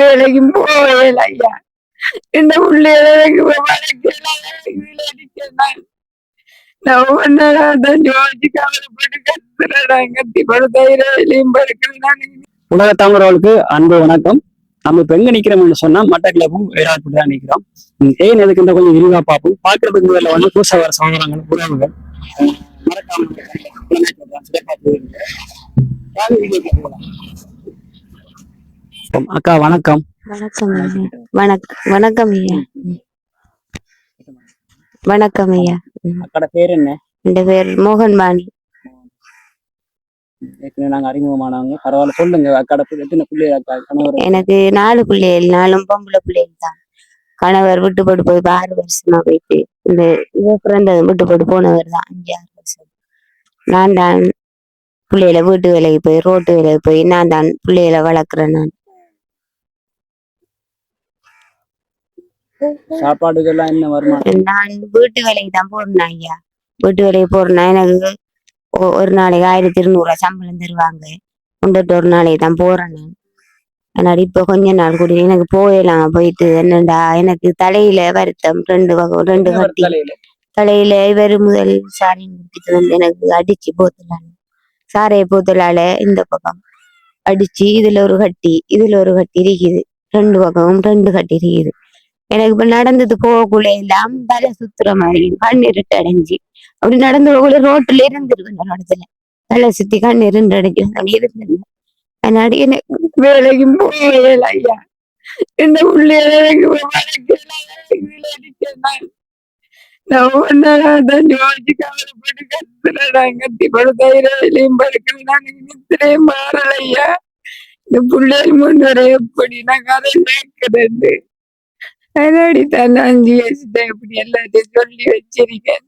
வேலைக்கும் போகல ஐயா இந்த பிள்ளைகளுக்கு உலக தமிழர்களுக்கு அன்பு வணக்கம். நம்ம இப்ப எங்க நிக்கிறோம்னு சொன்னா மட்டக்கிழப்பும் வேளாண்மை தான் நிக்கிறோம். ஏன் எதுக்கு இந்த கொஞ்சம் விரிவா பார்ப்போம்? பாக்குறதுக்கு முதல்ல வந்து புதுசா வர சகோதரங்கள் உறவுகள். மறக்காம புலனாய்வு program சில பார்த்து இருங்க. வாங்க வீடியோக்கு போகலாம். அப்புறம் அக்கா வணக்கம். வணக்கம் வணக்கம் வணக்கம் ஐயா. வணக்கம் ஐயா. அக்கோட பேர் என்ன? என் பேர் மோகன் பாணி நாங்க அறிமுகமானவங்க. பரவாயில்ல சொல்லுங்க. அக்காட பிள்ளை- எத்தனை பிள்ளைகள் எனக்கு நாலு பிள்ளைகள் நாலும் பொம்பளை பிள்ளைகள் தான். கணவர் விட்டு போட்டு போய் ஆறு வருஷமா போயிட்டு இந்த இவ பிறந்தது விட்டு போட்டு போனவர் தான். அஞ்சு ஆறு வருஷம். நான் தான் பிள்ளைகளை வீட்டு வேலைக்கு போய் ரோட்டு வேலைக்கு போய் நான் தான் பிள்ளைகளை வளர்க்குறேன் நான். சாப்பாடுகள்லாம் என்ன வருமானம்? நான் வீட்டு வேலைக்கு தான் போறேன் ஐயா. வீட்டு வேலைக்கு போறேன்னா எனக்கு ஒரு நாளைக்கு ஆயிரத்தி இருநூறுவா சம்பளம் தருவாங்க. கொண்டுட்டு ஒரு நாளைக்கு தான் போறேன் நான். அதனால இப்ப கொஞ்ச நாள் கூட எனக்கு போயிடலாம் போயிட்டு என்னடா எனக்கு தலையில வருத்தம் ரெண்டு வகை ரெண்டு கட்டி தலையில? இவர் முதல் குடிச்சிட்டு வந்து எனக்கு அடிச்சு போத்தலால சாரைய போத்தலால இந்த பக்கம் அடிச்சு இதுல ஒரு கட்டி இதுல ஒரு கட்டி இருக்குது ரெண்டு பக்கமும் ரெண்டு கட்டி இருக்குது எனக்கு இப்ப நடந்தது போகக்குள்ள எல்லாம் தலை சுத்துற மாதிரி கண் இருட்டு அடைஞ்சு அப்படி நடந்து போகக்குள்ள ரோட்டுல இருந்துருவேன் ஒரு இடத்துல. தலை சுத்தி கண் கண்ணீருண்டு அடைஞ்சு அப்படி இருந்திருந்தேன் அதனால எனக்கு வேலைக்கும் போகல ஐயா இந்த பிள்ளைகளுக்கு வளர்க்கலாம் இந்த பிள்ளைகள் முன்னரே எப்படி நான் கதை கேட்கிறேன் அதனாடி தான் அஞ்சு இப்படி எல்லாத்தையும் சொல்லி வச்சிருக்கேன்.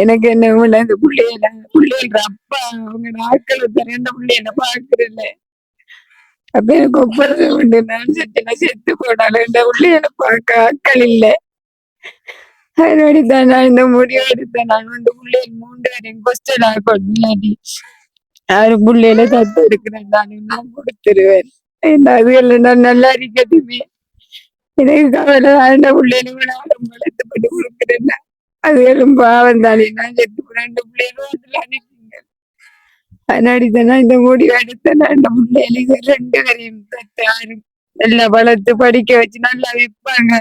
எனக்கு என்ன உள்ள இந்த பிள்ளைகள பிள்ளைகள அப்பா அவங்க நாட்களை ரெண்டு பிள்ளைகள பாக்குறல அப்ப எனக்கு ஒப்பது உண்டு. நான் செத்துனா செத்து போனாலும் இந்த பிள்ளைகளை பார்க்க ஆக்கள் இல்ல. அதனாடிதான் நான் இந்த முடிவு எடுத்தேன் நான் வந்து பிள்ளைகள் மூன்று வரையும் கொஸ்டன் ஆகும் இல்லாட்டி ஆறு பிள்ளையில தத்து எடுக்கிறேன் நான் இன்னும் கொடுத்துருவேன். இந்த அதுகள் நான் நல்லா இருக்கட்டுமே. எனக்கு கவலை அந்த பிள்ளைகளும் நானும் வளர்த்துப்பட்டு கொடுக்குறேன் அதுகளும் பாவம் தானே நான் செத்து ரெண்டு பிள்ளைகளும் அதில் அனுப்பிங்க அதனாடி தான் இந்த முடிவு எடுத்தேன் நான் பிள்ளைகளுக்கு ரெண்டு வரையும் தத்து நல்லா வளர்த்து படிக்க வச்சு நல்லா வைப்பாங்க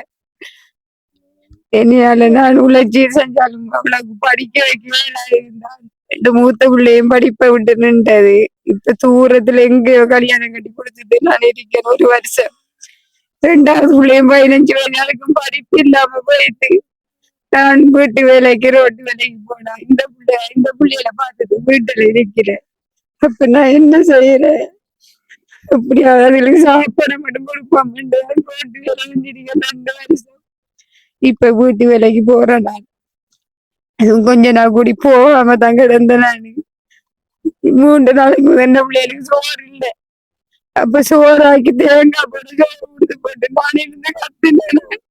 என்னையால நான் உழைச்சி செஞ்சாலும் அவளுக்கு படிக்க வைக்கவே நான் இருந்தான் ரெண்டு மூத்த பிள்ளையும் படிப்பை விட்டு நின்றது இப்ப தூரத்துல எங்கேயோ கல்யாணம் கட்டி கொடுத்துட்டு நான் இருக்கேன் ஒரு வருஷம் ரெண்டாவது பிள்ளையும் பதினஞ்சு வயதாளுக்கும் படிப்பு இல்லாம போயிட்டு நான் வீட்டு வேலைக்கு ரோட்டு வேலைக்கு போனா இந்த பிள்ளை இந்த பிள்ளையில பார்த்துட்டு வீட்டுல இருக்கிறேன் அப்ப நான் என்ன செய்யறேன்? அப்படியாவது அதுகளுக்கு சாப்பாடு மட்டும் கொடுப்போம் வீட்டு வேலை செஞ்சிருக்கேன் ரெண்டு வருஷம். இப்ப வீட்டு வேலைக்கு போறேன் நான். அதுவும் கொஞ்ச நாள் கூடி போகாம தான் கிடந்த நான். மூன்று நாளைக்கு என்ன பிள்ளைகளுக்கு சோறு இல்லை. அப்ப சோறாக்கி தேங்காய் போட்டு சோறு போட்டு நான் இருந்து கத்துனேன்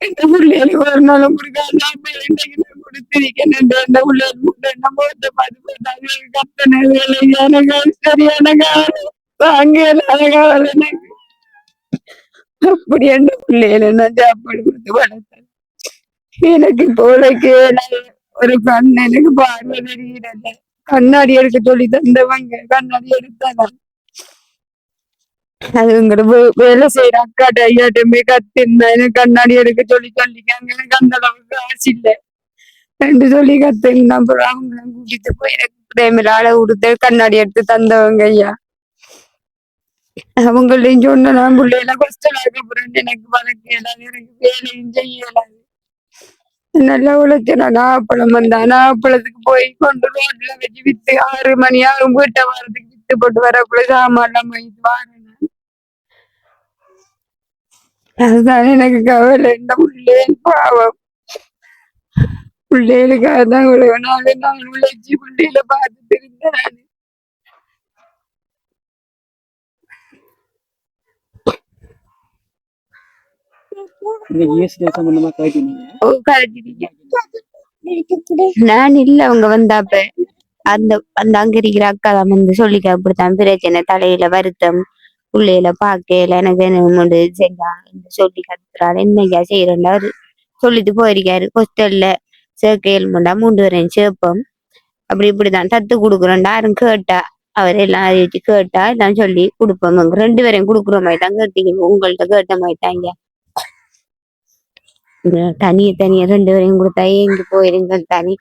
எந்த பிள்ளைகளை ஒரு நாளும் கொடுக்காது இன்னைக்கு நான் கொடுத்திருக்கேன் இந்த இந்த பிள்ளைகள் மூட்டை பார்த்து போட்டாங்க கத்தனது எனக்கு அது சரியான காலம் தாங்க இல்லாத எனக்கு அப்படி அந்த பிள்ளைகளை நான் சாப்பாடு கொடுத்து வளர்த்தேன் எனக்கு போலக்கு ஒரு கண் எனக்கு பார்வை தெரியல கண்ணாடி எடுக்க சொல்லி தந்தவங்க கண்ணாடி எடுத்தாங்க அது வேலை செய்யற அக்காட்ட ஐயாட்டமே கத்திருந்தேன் எனக்கு கண்ணாடி எடுக்க சொல்லி சொல்லிக்காங்க எனக்கு அந்த அளவுக்கு காசு இல்லை ரெண்டு சொல்லி கத்திருந்தேன் அப்புறம் அவங்க கூட்டிட்டு போய் எனக்கு பிரேமில ஆளை கொடுத்து கண்ணாடி எடுத்து தந்தவங்க ஐயா அவங்களையும் சொன்ன நான் கஷ்டம் கஷ்டமாக போறேன் எனக்கு வழக்கு இயலாது எனக்கு வேலையும் செய்ய இயலாது நல்லா உழைச்சேன் நாப்பழம் வந்தா நாப்பழத்துக்கு போய் கொண்டு ரோட்ல வச்சு வித்து ஆறு மணி ஆகும் வீட்டை வரதுக்கு வித்து போட்டு வரக்குள்ள சாமான்லாம் வாங்கிட்டு வாரேன் நான். அதுதான் எனக்கு கவலை. இந்த பிள்ளைகள் பாவம். பிள்ளைகளுக்காக தான் இவ்வளவு நாள் நான் உழைச்சி பிள்ளைகளை பார்த்துட்டு இருந்தேன் நானு. நான் இல்ல அவங்க வந்தாப்ப. அந்த அந்த அங்க இருக்கிற அக்கா தான் வந்து சொல்லிக்க அப்படித்தான் பிரச்சனை தலையில வருத்தம். பிள்ளையில பார்க்கல எனக்கு என்ன செஞ்சா சொல்லி கத்துறாரு. என்னையா செய்யறேன்டா அவரு? சொல்லிட்டு போயிருக்காரு. ஹோஸ்டல்ல சேர்க்கையில் ஏழுமண்டா மூன்று வரேன் சேர்ப்போம். அப்படி இப்படிதான் தத்து கொடுக்குறோம்டா. யாரும் கேட்டா? அவர் எல்லாம் அறிவிச்சு கேட்டா எல்லாம் சொல்லி கொடுப்போம். ரெண்டு பேரையும் கொடுக்குற மாதிரி தான் கேட்டீங்க. உங்கள்கிட்ட கேட்ட மாதிரி தாங்க தனிய தனியா ரெண்டு பேரையும் கொடுத்தா எங்க போயிருங்க தனி.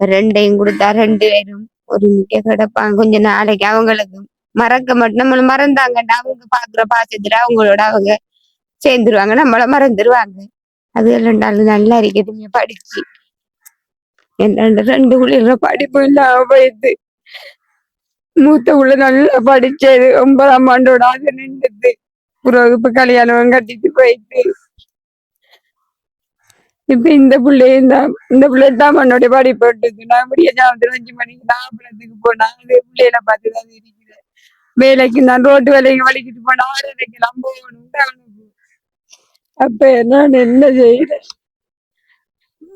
ரெண்டையும் கொடுத்தா ரெண்டு பேரும் ஒரு மிக்க கிடப்பாங்க. கொஞ்ச நாளைக்கு அவங்களுக்கும் மறக்க மாட்டோம். நம்மள மறந்தாங்கடா அவங்க பாக்குற பாசத்துல அவங்களோட அவங்க சேர்ந்துருவாங்க. நம்மள மறந்துருவாங்க. அது ரெண்டாலும் நல்லா இருக்குது. படிச்சு. என்னண்ட ரெண்டு உள்ள படிப்பு இல்லாம போயிடுது மூத்த உள்ள நல்லா படிச்சது. ஒன்பதாம் ஆண்டோட அது நின்றுது. பிறகு கல்யாணம் கட்டிட்டு போயிட்டு. இப்ப இந்த பிள்ளைய தான் இந்த பிள்ளை தான் மண்ணோட படிப்பு நான் இப்படியே அஞ்சு மணிக்கு நாற்பலத்துக்கு போனா அது பிள்ளையில பார்த்துதான் இருக்கிறேன் வேலைக்கு நான் ரோட்டு வேலைக்கு வலிக்கிட்டு போனா ஆறரைக்கு நம்ப அப்ப நான் என்ன செய்யறேன்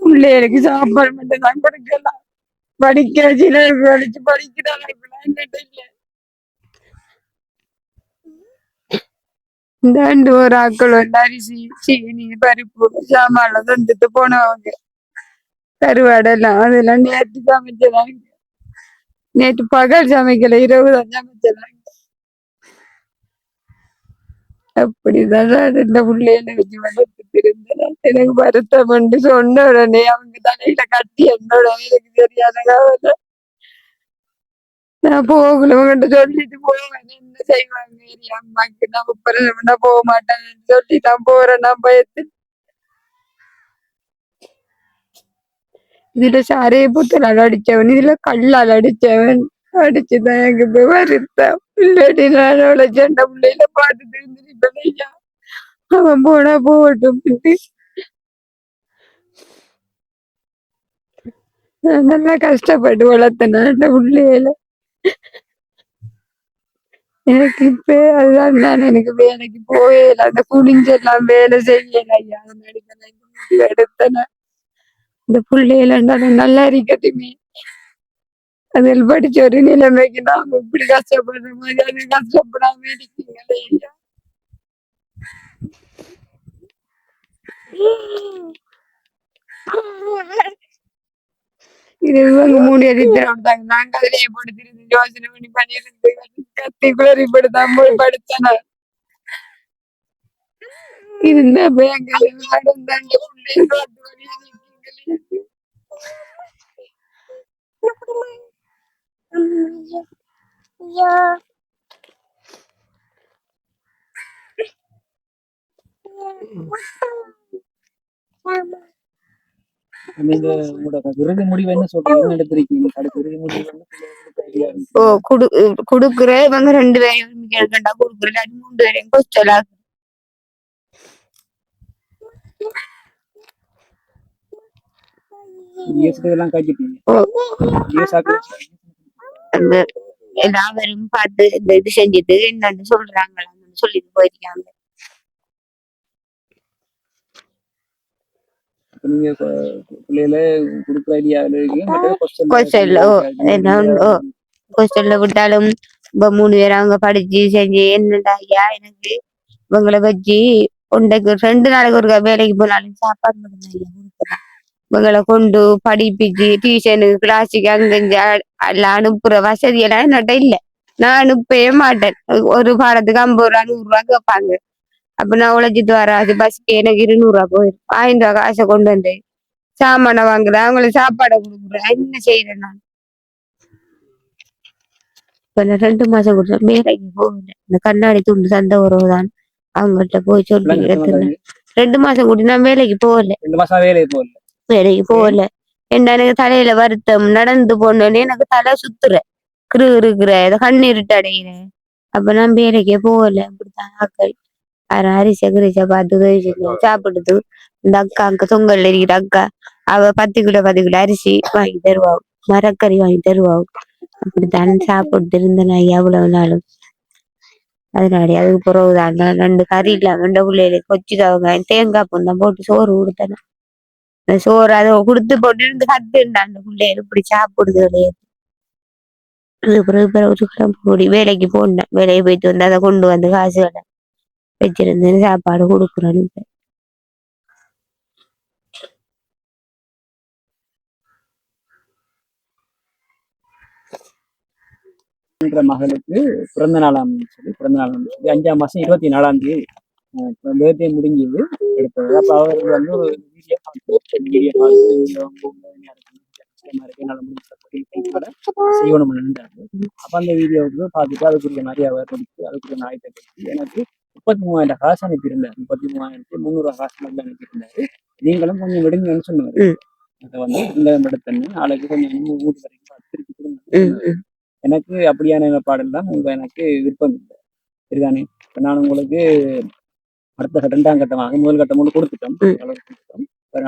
பிள்ளைகளுக்கு சாப்பாடு மட்டும் தான் கொடுக்கலாம். படிக்கிற சில படிச்சு படிக்கிறாங்க. என்னட்ட இல்ல இந்த ரெண்டு ஒரு ஆக்கள் வந்து அரிசி சீனி பருப்பு சாமான்ல தந்துட்டு போனவங்க. கருவாடெல்லாம் அதெல்லாம் நேற்று சமைச்சாங்க நேற்று பகல் சமைக்கல இரவு தான் சமைச்சாங்க அப்படிதான்? ரெண்டு இந்த பிள்ளைகளை வச்சு வளர்த்துட்டு இருந்தேன் எனக்கு வருத்தம் பண்ணி சொன்ன உடனே அவங்க தலையில கட்டி என்னோட எனக்கு தெரியாத கவலை நான் போகல உங்கள்கிட்ட சொல்லிட்டு போவேன். என்ன செய்வாங்க? என் அம்மாக்கு நான் பிறகு போக மாட்டேன்னு சொல்லி நான் போறேன். நான் பயத்து இதுல சாரையை புத்தலால் அடிச்சவன் இதுல கல்லால் அடிச்சவன். அடிச்சுதான் எனக்கு வருத்தம். இல்லாட்டி நான் அவளை சண்டை பிள்ளையில பார்த்துட்டு இருந்துருப்பேன் அவன் போனா போகட்டும் நான் நல்லா கஷ்டப்பட்டு வளர்த்தேன் அந்த பிள்ளையில எனக்கு இப்ப அதுதான் நான் எனக்கு வேலைக்கு போயல அந்த குனிஞ்செல்லாம் வேலை செய்யல ஐயா அதனால நான் இந்த பிள்ளையில நல்லா இருக்கட்டுமே அதில் படிச்ச ஒரு நிலைமைக்கு நாம இப்படி கஷ்டப்படுற மாதிரி அது கஷ்டப்படாம இருக்கீங்களே ஐயா இது இவங்க மூணு எழுதி விட்டாங்க நாங்க அதிலேயே படுத்திருந்து யோசனை பண்ணி பண்ணிருந்து கத்தி குளறி படுத்தாம போய் படுத்தேன் நான். இருந்த பேங்கால நடந்தாங்க பிள்ளைங்க நிக்கீங்களே. நீங்க உங்களோட இறுதி முடிவு என்ன சொல்றீங்க? எடுத்திருக்கீங்க? அடுத்த இறுதி முடிவு. ஓ குடு குடுக்குற இவங்க ரெண்டு பேரையும் கேட்கண்டா? குடுக்குற இல்லாட்டி மூன்று பேரையும் கொஸ்டலா ESD எல்லாம் காய்ச்சிட்டீங்க ஓ. ESஆக்கு அந்த எல்லாரும் பார்த்து இந்த இது செஞ்சுட்டு என்னன்னு சொல்றாங்களான்னு சொல்லிட்டு போயிருக்காங்க. நீங்க பிள்ளைகளை கொடுக்குற ஐடியாவில் இருக்கீங்க விட்டாலும் இப்ப மூணு பேரும் அவங்க படிச்சு செஞ்சு என்னடா ஐயா எனக்கு இவங்களை வச்சு உண்டைக்கு ரெண்டு நாளைக்கு ஒரு வேலைக்கு போனாலும் சாப்பாடு. இவங்களை கொண்டு படிப்பிச்சு டியூஷனுக்கு கிளாஸுக்கு அங்க எல்லாம் அனுப்புற வசதி எல்லாம் என்னட்ட இல்ல. நான் அனுப்பவே மாட்டேன். ஒரு பாடத்துக்கு ஐம்பது ரூபா நூறு ரூபா கேட்பாங்க. அப்ப நான் உழைச்சிட்டு வராது பஸ்க்கு எனக்கு இருநூறு ரூபா போயிடும் ஆயிரம் ரூபா காசை கொண்டு வந்து சாமானை வாங்குறேன். அவங்களுக்கு சாப்பாடை கொடுக்குறேன். என்ன செய்யறேன் நான்? இப்ப நான் ரெண்டு மாசம் கொடுத்த வேலைக்கு போகல. இந்த கண்ணாடி துண்டு சந்தை உறவுதான் அவங்கள்ட்ட போய் சொல்லி ரெண்டு மாசம் கூட்டி நான் வேலைக்கு போகல. ரெண்டு மாசம் வேலையை போகல. வேலைக்கு போகல என்ன எனக்கு தலையில வருத்தம்? நடந்து போனோடனே எனக்கு தலை சுத்துற. கிரு இருக்கிற கண்ணீரிட்டு அடைகிறேன் அப்ப நான் வேலைக்கே போகல. அப்படித்தான் ஆக்கள். யாரும் அரிசி கிரிசா பார்த்து சாப்பிடுது இந்த அக்கா அங்க தொங்கல்ல இருக்கிற அக்கா அவ பத்து கிலோ பத்து கிலோ அரிசி வாங்கி தருவா மரக்கறி வாங்கி தருவா அப்படித்தான் சாப்பிட்டு இருந்தேன் எவ்வளவு நாளும். அதனால அதுக்கு பிறகுதான் ரெண்டு கறி இல்லாம ரெண்டு பிள்ளைகளுக்கு கொச்சிக்காவங்க தேங்காய் பூ தான் போட்டு சோறு கொடுத்தேன். சோறு அதை கொடுத்து போட்டு இருந்து கத்துண்டா அந்த பிள்ளைகள் இப்படி சாப்பிடுது கிடையாது அது பிறகு பிறகு ஒரு கிளம்பு கூடி வேலைக்கு போனேன். வேலைக்கு போயிட்டு வந்து அதை கொண்டு வந்து காசுகளை வச்சிருந்தேன். சாப்பாடு கொடுக்குறேன்னு மகளுக்கு பிறந்த நாளாம் சொல்லி பிறந்த நாள் சொல்லி அஞ்சாம் மாசம் இருபத்தி நாலாம் தேதி பேர்தே முடிஞ்சது எடுத்தது அவர் வந்து ஒரு வீடியோ வீடியோ என்னால செய்யணும் நின்றாரு அப்ப அந்த வீடியோவுக்கு பார்த்துட்டு அதுக்குரிய மாதிரி அவர் கொடுத்து அதுக்குரிய நாயத்தை கொடுத்து எனக்கு முப்பத்தி மூவாயிரம் காசு அனுப்பியிருந்தார் முப்பத்தி மூவாயிரத்தி முந்நூறு காசு மட்டும் அனுப்பியிருந்தாரு நீங்களும் கொஞ்சம் விடுங்கன்னு சொன்னாரு அதை வந்து இந்த இடத்துல நாளைக்கு கொஞ்சம் இன்னும் வீட்டு வரைக்கும் திருப்பி கொடுங்க எனக்கு அப்படியான பாடல் தான் உங்க எனக்கு விருப்பம் இல்லை சரிதானே இப்ப நான் உங்களுக்கு அடுத்த இரண்டாம் கட்டமாக முதல் கட்டம் ஒன்று கொடுத்துட்டோம்.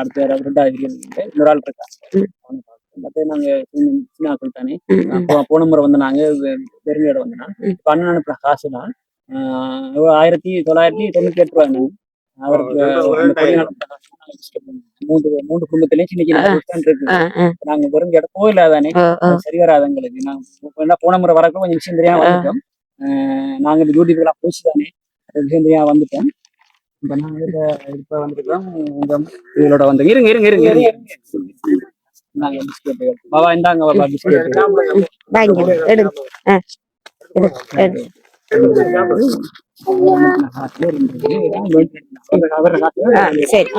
அடுத்த ரெண்டாவது இன்னொரு ஆள் இருக்காங்க. மற்ற நாங்க சின்ன தானே. போன முறை வந்து நாங்க பெருமையோட வந்தோம்னா. இப்ப அண்ணன் அனுப்புற காசு தான் ஆயிரத்தி தொள்ளாயிரத்தி தொண்ணூத்தி எட்டு ரூபாய். மூன்று மூன்று குடும்பத்திலேயும் சின்ன சின்ன இருக்கு. நாங்க வெறும் இடம் கோயிலாதானே சரி வராது எங்களுக்கு. நாங்க போன முறை வரக்கும் கொஞ்சம் விஷயம் தெரியாம வந்துட்டோம். நாங்க இந்த யூடியூப்லாம் போச்சு தானே விஷயம் தெரியாம வந்துட்டோம். இப்ப நாங்க இப்ப வந்து இருங்க இருங்க இருங்க இருங்க. நாங்க பிஸ்கெட் பாபா இந்தாங்க பாபா பிஸ்கெட் எடு, சரி.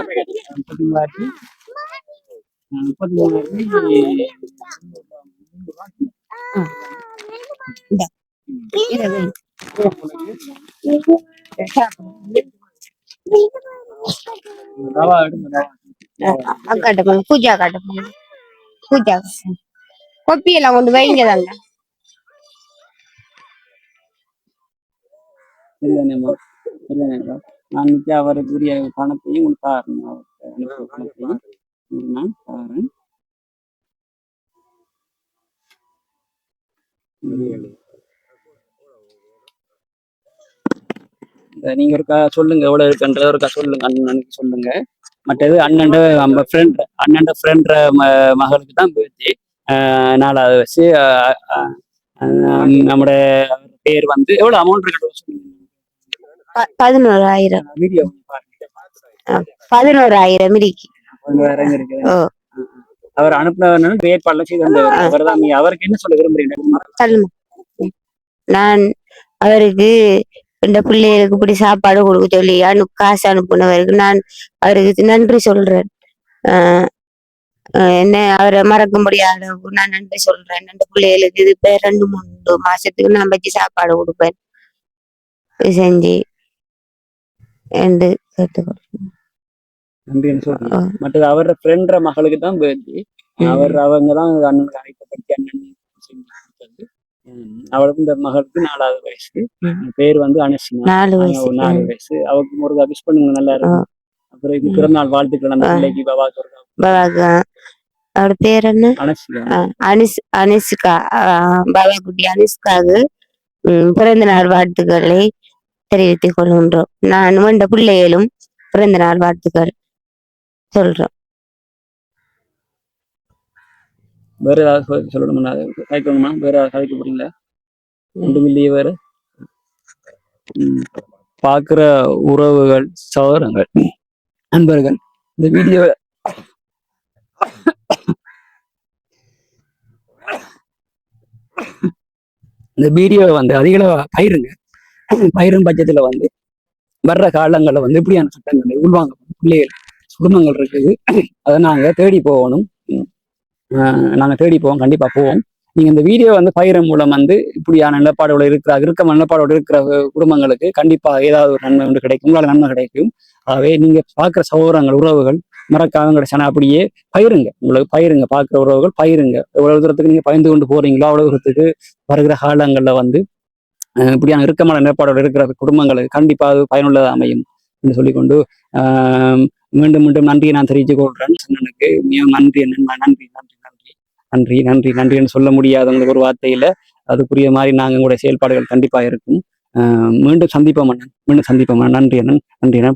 போங்க பூஜா காட்ட போங்க பூஜா. கொப்பியெல்லாம் கொண்டு வைங்க தாங்க இல்லைண்ணேம்மா நான் நிச்சய அவருக்குரிய பணத்தையும் உங்களுக்கு தாரேன் அவருக்கு பணத்தையும் நான் தாரேன். நீங்க ஒருக்கா சொல்லுங்க எவ்வளவு இருக்குன்றத ஒருக்கா சொல்லுங்க அண்ணனுக்கு சொல்லுங்க. மற்றது அண்ணன் நம்ம ஃப்ரெண்ட் அண்ணன் ஃப்ரெண்ட் மகளுக்கு தான் போயிடுச்சு நாலாவது வச்சு நம்முடைய பேர் வந்து எவ்வளவு அமௌண்ட் இருக்கு பதினோராயிரம். பதினோராயிரம் இருக்கு. அவர் அனுப்பினவர் ஏற்பாடுல செய்து வந்தவர். அவர் தான் அவருக்கு என்ன சொல்ல விரும்புறீங்க? நான் அவருக்கு இந்த பிள்ளைகளுக்கு இப்படி சாப்பாடு கொடுக்க சொல்லி அனு காசு அனுப்புனவருக்கு நான் அவருக்கு நன்றி சொல்றேன். என்ன அவரை மறக்க முடியாத நான் நன்றி சொல்றேன். அந்த பிள்ளைகளுக்கு இது இப்ப ரெண்டு மூணு மாசத்துக்கு நான் வச்சு சாப்பாடு கொடுப்பேன். செஞ்சு என்று கேட்டுக்கொள் நன்றின்னு சொல்றீங்க ஆ. மற்றது அவர் ஃப்ரெண்ட்ற மகளுக்கு தான் பேர்த்தி அவர் அவங்க தான் அண்ணனுக்கு அழைக்கப்பட்டு அண்ணன் செஞ்சு கொடுத்தது ம், அவளுக்கு இந்த மகளுக்கு நாலாவது வயசு. பேர் வந்து அனுஷிமா. நாலு வயசு. நாலு வயசு. அவருக்கு ஒரு விஷ் பண்ணுங்க நல்லா இருக்கும். அப்புறம் பிறந்தநாள் வாழ்த்துக்கள் அந்த. பிள்ளைக்கு பாபாக்கு பாபாக்கு அவரோட பேர் என்ன? அனுஷிகா. அனிஸ்கா ஆஹ் பாபாக்குட்டி அனிஸ்காவுக்கு உம், பிறந்த நாள் வாழ்த்துக்களை தெரிவித்துக் கொள்கின்றோம். நான் வந்த பிள்ளைகளும் பிறந்த நாள் வாழ்த்துக்கள் சொல்றோம். வேற ஏதாவது சொல்லணுமா? சொல்லணும்னா கதைக்கணுமா வேற ஏதாவது கதைக்க போறீங்களா ஒன்றும் இல்லையே வேற. ம். உறவுகள் சகோதரங்கள் நண்பர்கள் இந்த வீடியோ இந்த வீடியோவை வந்து அதிக பயிருங்க பயிரும் பட்சத்துல வந்து வர்ற காலங்களில் வந்து இப்படியான சட்டங்களை உள்வாங்க. பிள்ளைகள் குடும்பங்கள் இருக்குது. அதை நாங்க தேடி போகணும். ஆஹ் நாங்க தேடி போவோம் கண்டிப்பா போவோம். நீங்க இந்த வீடியோ வந்து பயிரும் மூலம் வந்து இப்படியான நிலப்பாடோட இருக்கிற இருக்க நிலப்பாடோட இருக்கிற குடும்பங்களுக்கு கண்டிப்பா ஏதாவது ஒரு நன்மை ஒன்று கிடைக்கும். உங்களால் நன்மை கிடைக்கும். ஆகவே நீங்க பார்க்குற சகோதரங்கள் உறவுகள் மறக்காம கிடைச்சானா அப்படியே பயிருங்க. உங்களுக்கு பயிருங்க பார்க்குற உறவுகள் பயிருங்க. எவ்வளவு தூரத்துக்கு நீங்க பயந்து கொண்டு போறீங்களோ அவ்வளவு தூரத்துக்கு வருகிற காலங்கள்ல வந்து இப்படியான இறுக்கமான நிலப்பாடோட இருக்கிற குடும்பங்களுக்கு கண்டிப்பா அது பயனுள்ளதாக அமையும். என்று சொல்லிக்கொண்டு ஆஹ் மீண்டும் மீண்டும் நன்றியை நான் தெரிவித்துக் கொள்கிறேன் அண்ணனுக்கு மிகவும் நன்றி அண்ணன் நன்றி நன்றி நன்றி. நன்றி நன்றி நன்றின்னு சொல்ல முடியாத உங்களுக்கு ஒரு வார்த்தையில அதுக்குரிய மாதிரி நாங்கள் உங்களுடைய செயல்பாடுகள் கண்டிப்பா இருக்கும். ஆஹ் மீண்டும் சந்திப்போம் அண்ணன். மீண்டும் சந்திப்போம் நன்றி அண்ணன். நன்றி அண்ணன்.